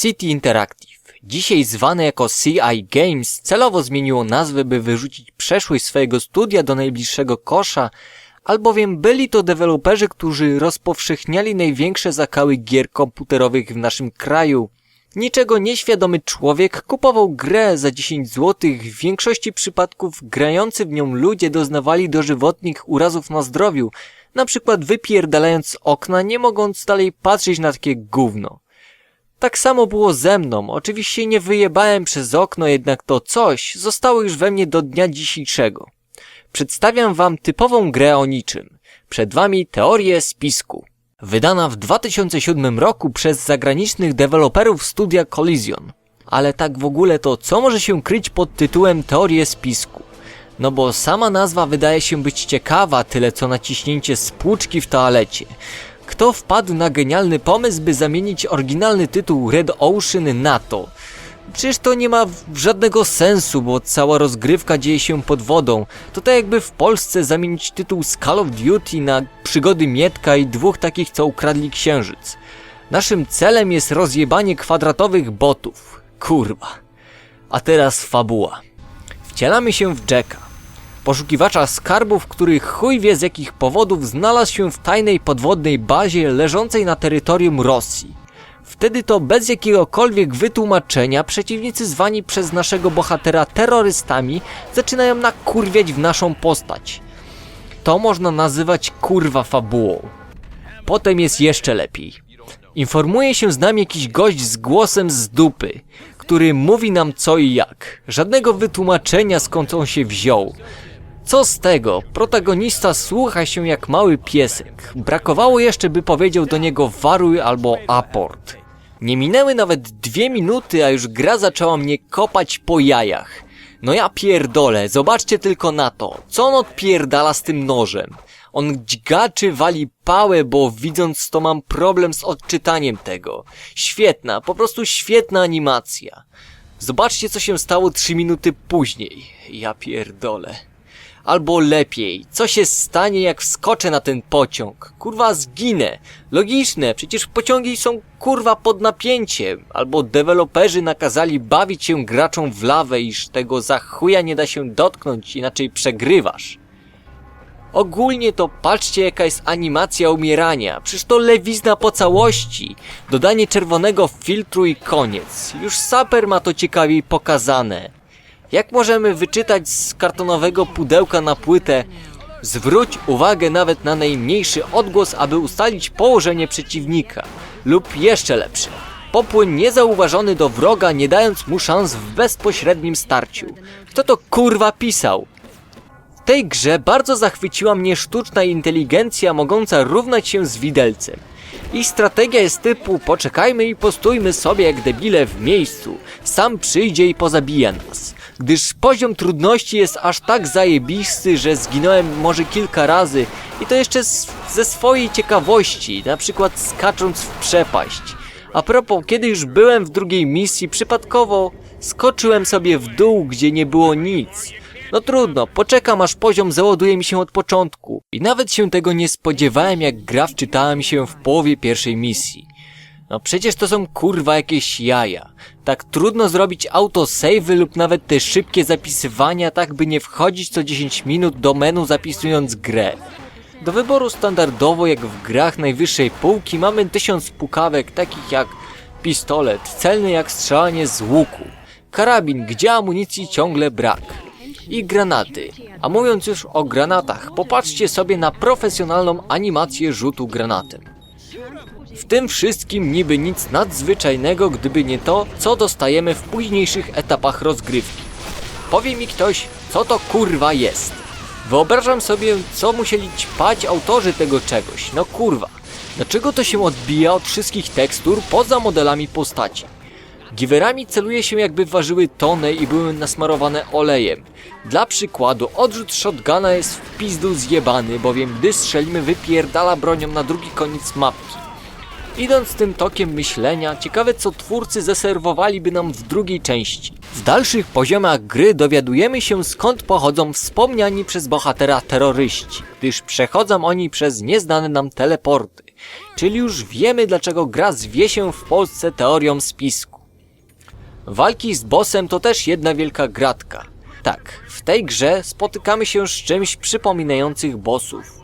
City Interactive, dzisiaj zwane jako CI Games, celowo zmieniło nazwę, by wyrzucić przeszłość swojego studia do najbliższego kosza, albowiem byli to deweloperzy, którzy rozpowszechniali największe zakały gier komputerowych w naszym kraju. Niczego nieświadomy człowiek kupował grę za 10 zł, w większości przypadków grający w nią ludzie doznawali dożywotnych urazów na zdrowiu, na przykład wypierdalając okna, nie mogąc dalej patrzeć na takie gówno. Tak samo było ze mną. Oczywiście nie wyjebałem przez okno, jednak to coś zostało już we mnie do dnia dzisiejszego. Przedstawiam wam typową grę o niczym. Przed wami teorię spisku. Wydana w 2007 roku przez zagranicznych deweloperów studia Collision. Ale tak w ogóle to co może się kryć pod tytułem teorię spisku? No bo sama nazwa wydaje się być ciekawa, tyle co naciśnięcie spłuczki w toalecie. Kto wpadł na genialny pomysł, by zamienić oryginalny tytuł Red Ocean na to? Przecież to nie ma żadnego sensu, bo cała rozgrywka dzieje się pod wodą. To tak jakby w Polsce zamienić tytuł z Call of Duty na przygody Mietka i dwóch takich, co ukradli księżyc. Naszym celem jest rozjebanie kwadratowych botów. Kurwa. A teraz fabuła. Wcielamy się w Jacka, poszukiwacza skarbów, który chuj wie z jakich powodów znalazł się w tajnej podwodnej bazie leżącej na terytorium Rosji. Wtedy to bez jakiegokolwiek wytłumaczenia przeciwnicy zwani przez naszego bohatera terrorystami zaczynają nakurwiać w naszą postać. To można nazywać kurwa fabułą. Potem jest jeszcze lepiej. Informuje się z nami jakiś gość z głosem z dupy, który mówi nam co i jak. Żadnego wytłumaczenia skąd on się wziął. Co z tego? Protagonista słucha się jak mały piesek. Brakowało jeszcze, by powiedział do niego waruj albo aport. Nie minęły nawet dwie minuty, a już gra zaczęła mnie kopać po jajach. No ja pierdolę, zobaczcie tylko na to. Co on odpierdala z tym nożem? On dźgaczy, wali pałę, bo widząc to mam problem z odczytaniem tego. Świetna, po prostu świetna animacja. Zobaczcie co się stało trzy minuty później. Ja pierdolę. Albo lepiej, co się stanie jak wskoczę na ten pociąg? Kurwa zginę. Logiczne, przecież pociągi są kurwa pod napięciem. Albo deweloperzy nakazali bawić się graczom w lawę, iż tego za chuja nie da się dotknąć, inaczej przegrywasz. Ogólnie to patrzcie jaka jest animacja umierania. Przecież to lewizna po całości. Dodanie czerwonego filtru i koniec. Już saper ma to ciekawiej pokazane. Jak możemy wyczytać z kartonowego pudełka na płytę Zwróć uwagę nawet na najmniejszy odgłos, aby ustalić położenie przeciwnika. Lub jeszcze lepsze. Popłyń niezauważony do wroga, nie dając mu szans w bezpośrednim starciu. Kto to kurwa pisał? W tej grze bardzo zachwyciła mnie sztuczna inteligencja mogąca równać się z widelcem. Ich strategia jest typu poczekajmy i postójmy sobie jak debile w miejscu, sam przyjdzie i pozabija nas. Gdyż poziom trudności jest aż tak zajebisty, że zginąłem może kilka razy i to jeszcze ze swojej ciekawości, na przykład skacząc w przepaść. A propos, kiedy już byłem w drugiej misji, przypadkowo skoczyłem sobie w dół, gdzie nie było nic. No trudno, poczekam aż poziom załaduje mi się od początku. I nawet się tego nie spodziewałem, jak gra wczytała mi się w połowie pierwszej misji. No przecież to są kurwa jakieś jaja. Tak trudno zrobić autosavey lub nawet te szybkie zapisywania, tak by nie wchodzić co 10 minut do menu zapisując grę. Do wyboru standardowo jak w grach najwyższej półki mamy tysiąc pukawek takich jak pistolet, celny jak strzelanie z łuku, karabin, gdzie amunicji ciągle brak i granaty. A mówiąc już o granatach, popatrzcie sobie na profesjonalną animację rzutu granatem. W tym wszystkim niby nic nadzwyczajnego, gdyby nie to, co dostajemy w późniejszych etapach rozgrywki. Powie mi ktoś, co to kurwa jest. Wyobrażam sobie, co musieli ćpać autorzy tego czegoś. No kurwa. Dlaczego to się odbija od wszystkich tekstur poza modelami postaci? Giwerami celuje się jakby ważyły tonę i były nasmarowane olejem. Dla przykładu, odrzut shotguna jest w pizdu zjebany, bowiem gdy strzelimy wypierdala bronią na drugi koniec mapki. Idąc tym tokiem myślenia, ciekawe co twórcy zaserwowaliby nam w drugiej części. W dalszych poziomach gry dowiadujemy się skąd pochodzą wspomniani przez bohatera terroryści, gdyż przechodzą oni przez nieznane nam teleporty. Czyli już wiemy dlaczego gra zwie się w Polsce teorią spisku. Walki z bossem to też jedna wielka gratka. Tak, w tej grze spotykamy się z czymś przypominających bossów.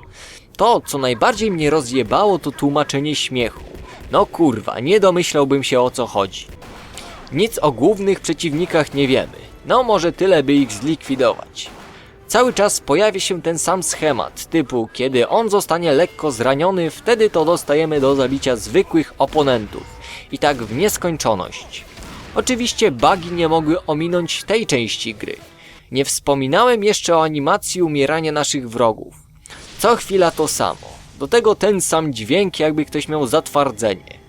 To, co najbardziej mnie rozjebało, to tłumaczenie śmiechu. No kurwa, nie domyślałbym się o co chodzi. Nic o głównych przeciwnikach nie wiemy. No może tyle, by ich zlikwidować. Cały czas pojawia się ten sam schemat, typu kiedy on zostanie lekko zraniony, wtedy to dostajemy do zabicia zwykłych oponentów. I tak w nieskończoność. Oczywiście bugi nie mogły ominąć tej części gry. Nie wspominałem jeszcze o animacji umierania naszych wrogów. Co chwila to samo. Do tego ten sam dźwięk, jakby ktoś miał zatwardzenie.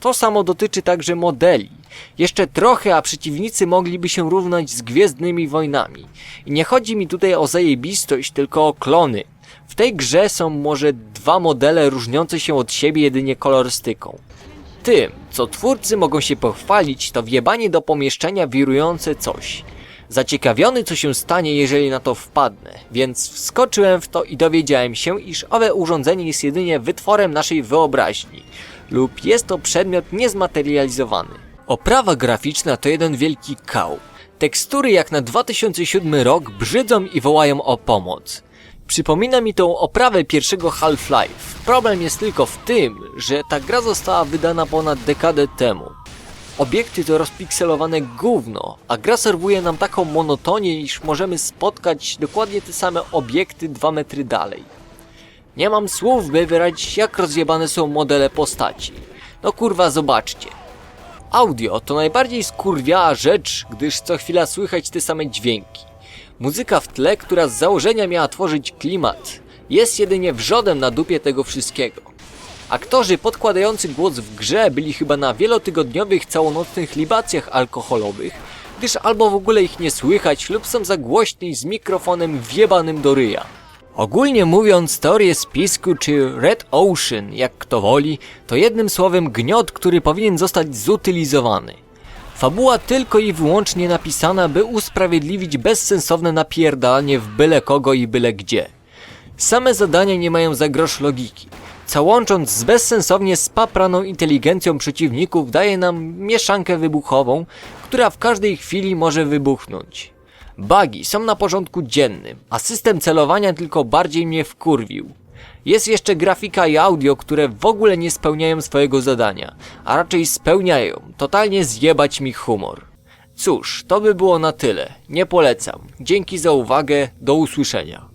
To samo dotyczy także modeli. Jeszcze trochę, a przeciwnicy mogliby się równać z Gwiezdnymi Wojnami. I nie chodzi mi tutaj o zajebistość, tylko o klony. W tej grze są może dwa modele różniące się od siebie jedynie kolorystyką. Tym, co twórcy mogą się pochwalić, to wjebanie do pomieszczenia wirujące coś. Zaciekawiony, co się stanie, jeżeli na to wpadnę, więc wskoczyłem w to i dowiedziałem się, iż owe urządzenie jest jedynie wytworem naszej wyobraźni, lub jest to przedmiot niezmaterializowany. Oprawa graficzna to jeden wielki kał. Tekstury jak na 2007 rok brzydzą i wołają o pomoc. Przypomina mi tą oprawę pierwszego Half-Life. Problem jest tylko w tym, że ta gra została wydana ponad dekadę temu. Obiekty to rozpikselowane gówno, a gra serwuje nam taką monotonię, iż możemy spotkać dokładnie te same obiekty dwa metry dalej. Nie mam słów, by wyrazić jak rozjebane są modele postaci. No kurwa, zobaczcie. Audio to najbardziej skurwiała rzecz, gdyż co chwila słychać te same dźwięki. Muzyka w tle, która z założenia miała tworzyć klimat, jest jedynie wrzodem na dupie tego wszystkiego. Aktorzy podkładający głos w grze byli chyba na wielotygodniowych całonocnych libacjach alkoholowych, gdyż albo w ogóle ich nie słychać lub są za głośni z mikrofonem wjebanym do ryja. Ogólnie mówiąc, teorie spisku czy Red Ocean, jak kto woli, to jednym słowem gniot, który powinien zostać zutylizowany. Fabuła tylko i wyłącznie napisana, by usprawiedliwić bezsensowne napierdalanie w byle kogo i byle gdzie. Same zadania nie mają za grosz logiki. Co łącząc z bezsensownie spapraną inteligencją przeciwników daje nam mieszankę wybuchową, która w każdej chwili może wybuchnąć. Bugi są na porządku dziennym, a system celowania tylko bardziej mnie wkurwił. Jest jeszcze grafika i audio, które w ogóle nie spełniają swojego zadania, a raczej spełniają, totalnie zjebać mi humor. Cóż, to by było na tyle. Nie polecam. Dzięki za uwagę, do usłyszenia.